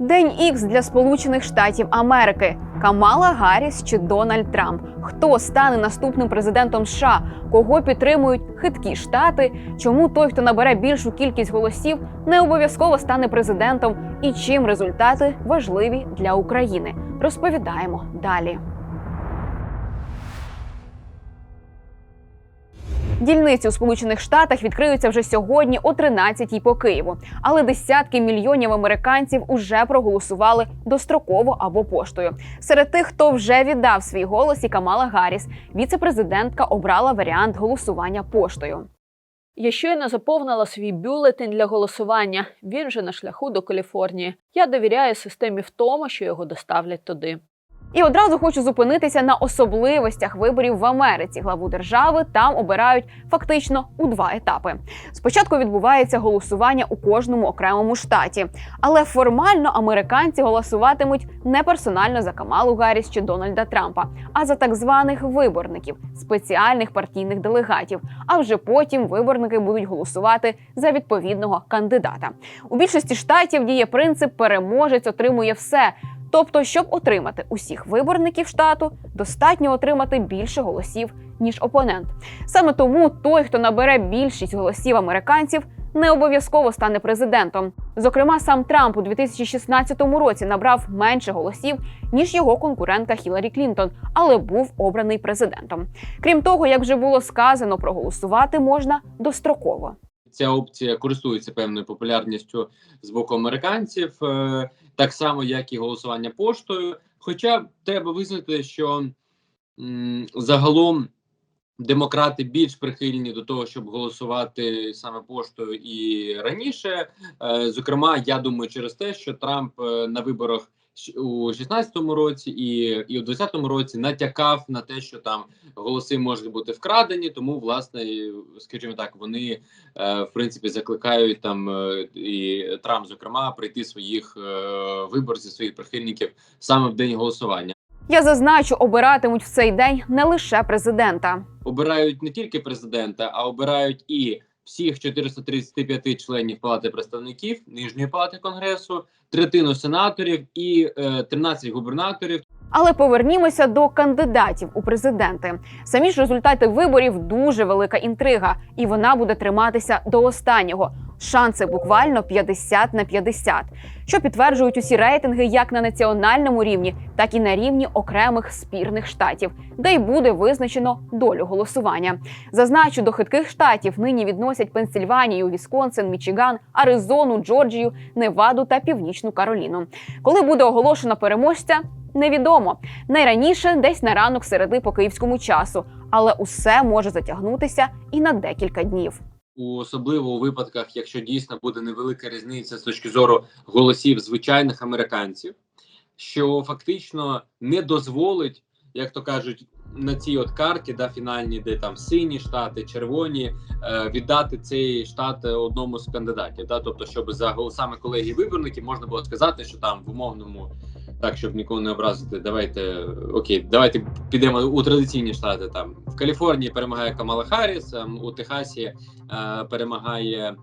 День Ікс для Сполучених Штатів Америки. Камала Гарріс чи Дональд Трамп. Хто стане наступним президентом США? Кого підтримують хиткі штати? Чому той, хто набере більшу кількість голосів, не обов'язково стане президентом? І чим результати важливі для України? Розповідаємо далі. Дільниці у Сполучених Штатах відкриються вже сьогодні о 13-й по Києву. Але десятки мільйонів американців уже проголосували достроково або поштою. Серед тих, хто вже віддав свій голос, і Камала Гарріс, віце-президентка обрала варіант голосування поштою. Я щойно заповнила свій бюлетень для голосування. Він вже на шляху до Каліфорнії. Я довіряю системі в тому, що його доставлять туди. І одразу хочу зупинитися на особливостях виборів в Америці. Главу держави там обирають фактично у два етапи. Спочатку відбувається голосування у кожному окремому штаті, але формально американці голосуватимуть не персонально за Камалу Гарріс чи Дональда Трампа, а за так званих виборників, спеціальних партійних делегатів. А вже потім виборники будуть голосувати за відповідного кандидата. У більшості штатів діє принцип переможець отримує все. Тобто, щоб отримати усіх виборників штату, достатньо отримати більше голосів ніж опонент. Саме тому той, хто набере більшість голосів американців, не обов'язково стане президентом. Зокрема, сам Трамп у 2016 році набрав менше голосів ніж його конкурентка Хіларі Клінтон, але був обраний президентом. Крім того, як вже було сказано, проголосувати можна достроково. Ця опція користується певною популярністю з боку американців, е, так само як і голосування поштою. Хоча треба визнати, що загалом демократи більш прихильні до того, щоб голосувати саме поштою і раніше. Е, Зокрема, я думаю, через те, що Трамп е, на виборах у 16-му році і, і у 20-му році натякав на те, що там голоси можуть бути вкрадені, тому власне, скажімо так, вони е, в принципі закликають там е, і Трамп, зокрема, прийти своїх е, виборців, своїх прихильників саме в день голосування. Я зазначу, обиратимуть в цей день не лише президента. Обирають не тільки президента, а обирають і всіх 435 членів Палати представників Нижньої палати конгресу, третину сенаторів і е, 13 губернаторів. Але повернімося до кандидатів у президенти. Самі ж результати виборів дуже велика інтрига, і вона буде триматися до останнього. Шанси буквально 50 на 50, що підтверджують усі рейтинги як на національному рівні, так і на рівні окремих спірних штатів, де й буде визначено долю голосування. Зазначу, до хитких штатів нині відносять Пенсильванію, Вісконсин, Мічиган, Аризону, Джорджію, Неваду та Північну Кароліну. Коли буде оголошено переможця, невідомо. Найраніше десь на ранок середи по київському часу, але усе може затягнутися і на декілька днів. у особливо у випадках, якщо дійсно буде невелика різниця з точки зору голосів звичайних американців, що фактично не дозволить, як то кажуть, на цій от карті, да, фінальній, де там сині штати, червоні, е, віддати цей штат одному з кандидатів. Да? Тобто, щоб за голосами колегії виборників можна було сказати, що там в умовному. Так, щоб нікого не образити, давайте окей, давайте підемо у традиційні штати. Там в Каліфорнії перемагає Камала Харріс, ем, у Техасі е, перемагає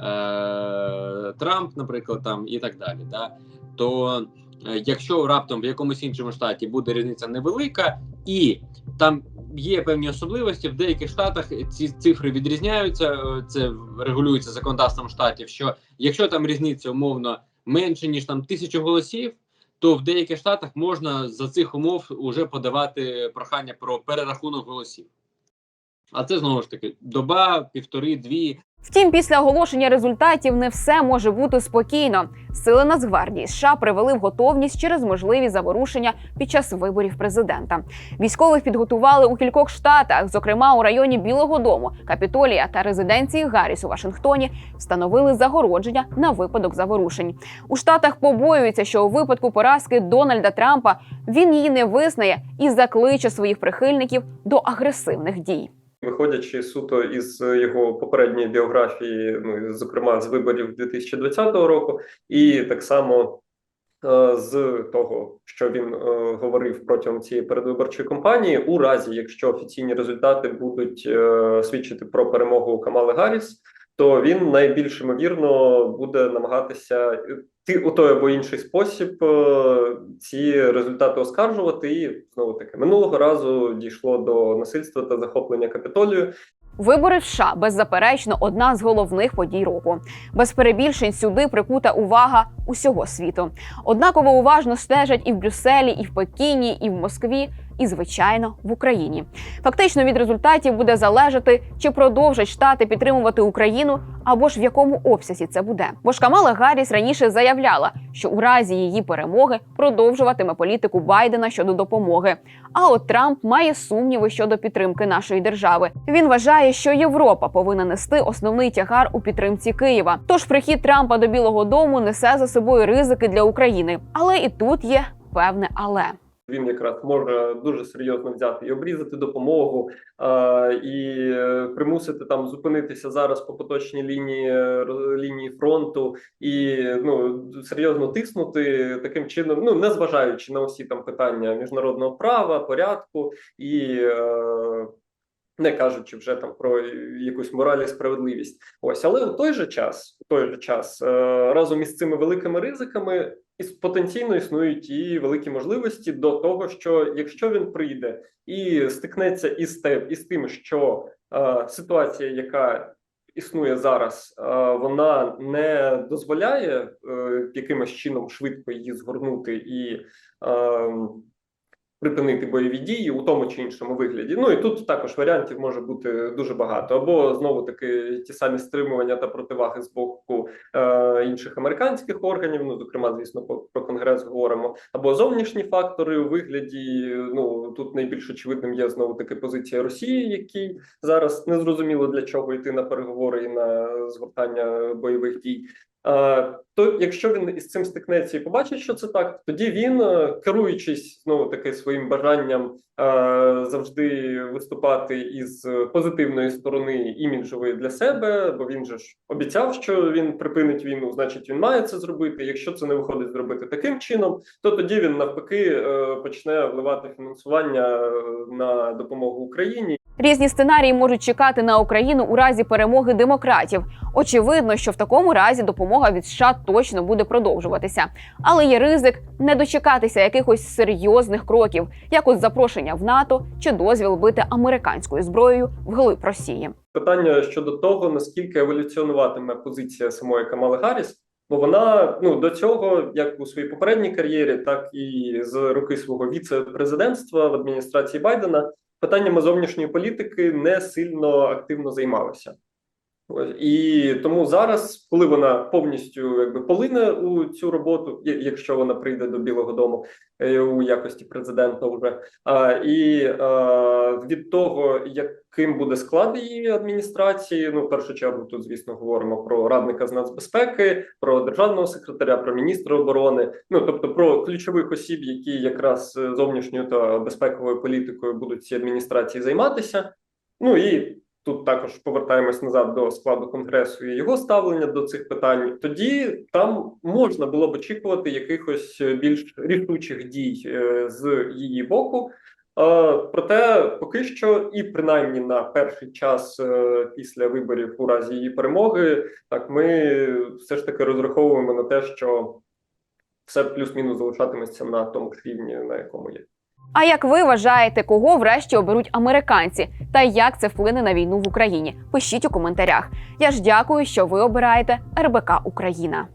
е, Трамп, наприклад, там і так далі. Да? То е, якщо раптом в якомусь іншому штаті буде різниця невелика, і там є певні особливості, в деяких штатах ці цифри відрізняються. е, Це регулюється законодавством штатів. Що якщо там різниця умовно менше ніж там тисячу голосів. То в деяких штатах можна за цих умов уже подавати прохання про перерахунок голосів. А це знову ж таки доба, півтори, дві. Втім, після оголошення результатів не все може бути спокійно. Сили Нацгвардії США привели в готовність через можливі заворушення під час виборів президента. Військових підготували у кількох штатах, зокрема у районі Білого Дому, Капітолія та резиденції Гарріс у Вашингтоні, встановили загородження на випадок заворушень. У штатах побоюються, що у випадку поразки Дональда Трампа він її не визнає і закличе своїх прихильників до агресивних дій. Виходячи суто із його попередньої біографії, ну зокрема з виборів 2020 року, і так само е, з того, що він е, говорив протягом цієї передвиборчої кампанії, у разі якщо офіційні результати будуть е, свідчити про перемогу Камали Гарріс, то він найбільш ймовірно буде намагатися ти у той або інший спосіб е, ці результати оскаржувати. І знову таки минулого разу дійшло до насильства та захоплення капітолію. Вибори в США беззаперечно одна з головних подій року. Без перебільшень сюди прикута увага усього світу. Однаково уважно стежать і в Брюсселі, і в Пекіні, і в Москві, і звичайно в Україні. Фактично від результатів буде залежати, чи продовжать штати підтримувати Україну, або ж в якому обсязі це буде. Бо ж Камала Гарріс раніше заявляла, що у разі її перемоги продовжуватиме політику Байдена щодо допомоги. А от Трамп має сумніви щодо підтримки нашої держави. Він вважає, що Європа повинна нести основний тягар у підтримці Києва. Тож прихід Трампа до Білого Дому несе за собою ризики для України. Але і тут є певне але. Він якраз може дуже серйозно взяти і обрізати допомогу і е, примусити там зупинитися зараз по поточній лінії е, лінії фронту і ну серйозно тиснути таким чином, ну не зважаючи на усі там питання міжнародного права, порядку і. Е, не кажучи вже там про якусь мораль і справедливість, ось але в той же час, в той же час, разом із цими великими ризиками і потенційно існують і великі можливості до того, що якщо він прийде і стикнеться із те, із тим, що е, ситуація, яка існує зараз, е, вона не дозволяє е, якимось чином швидко її згорнути і. Е, Припинити бойові дії у тому чи іншому вигляді. Ну і тут також варіантів може бути дуже багато. Або знову таки ті самі стримування та противаги з боку е, інших американських органів. Ну зокрема, звісно, про конгрес говоримо. Або зовнішні фактори у вигляді. Ну тут найбільш очевидним є знову таки позиція Росії, якій зараз не зрозуміло для чого йти на переговори і на згортання бойових дій. Е, То якщо він із цим стикнеться і побачить, що це так, тоді він, е, керуючись знову таки своїм бажанням е, завжди виступати із позитивної сторони іміджової для себе, бо він же ж обіцяв, що він припинить війну, значить він має це зробити. Якщо це не виходить зробити таким чином, то тоді він навпаки почне вливати фінансування на допомогу Україні. Різні сценарії можуть чекати на Україну у разі перемоги демократів. Очевидно, що в такому разі допомога від США точно буде продовжуватися, але є ризик не дочекатися якихось серйозних кроків, як от запрошення в НАТО чи дозвіл бити американською зброєю вглиб Росії. питання щодо того, наскільки еволюціонуватиме позиція самої Камали Гарріс, бо вона ну до цього, як у своїй попередній кар'єрі, так і з роки свого віце-президентства в адміністрації Байдена питаннями зовнішньої політики не сильно активно займалася. І тому зараз, коли вона повністю якби полине у цю роботу, якщо вона прийде до Білого Дому е, у якості президента, вже і від того, яким буде склад її адміністрації, ну в першу чергу, тут звісно говоримо про радника з нацбезпеки, про державного секретаря, про міністра оборони. Ну тобто про ключових осіб, які якраз е, зовнішньою та безпековою політикою будуть ці адміністрації займатися. Ну і тут також повертаємось назад до складу конгресу і його ставлення до цих питань. Тоді там можна було б очікувати якихось більш рішучих дій е, з її боку. Е, Проте поки що, і принаймні на перший час е, після виборів у разі її перемоги, так ми все ж таки розраховуємо на те, що все плюс-мінус залишатиметься на тому ж рівні, на якому є. А як ви вважаєте, кого врешті оберуть американці, та як це вплине на війну в Україні? Пишіть у коментарях. Я ж дякую, що ви обираєте РБК Україна.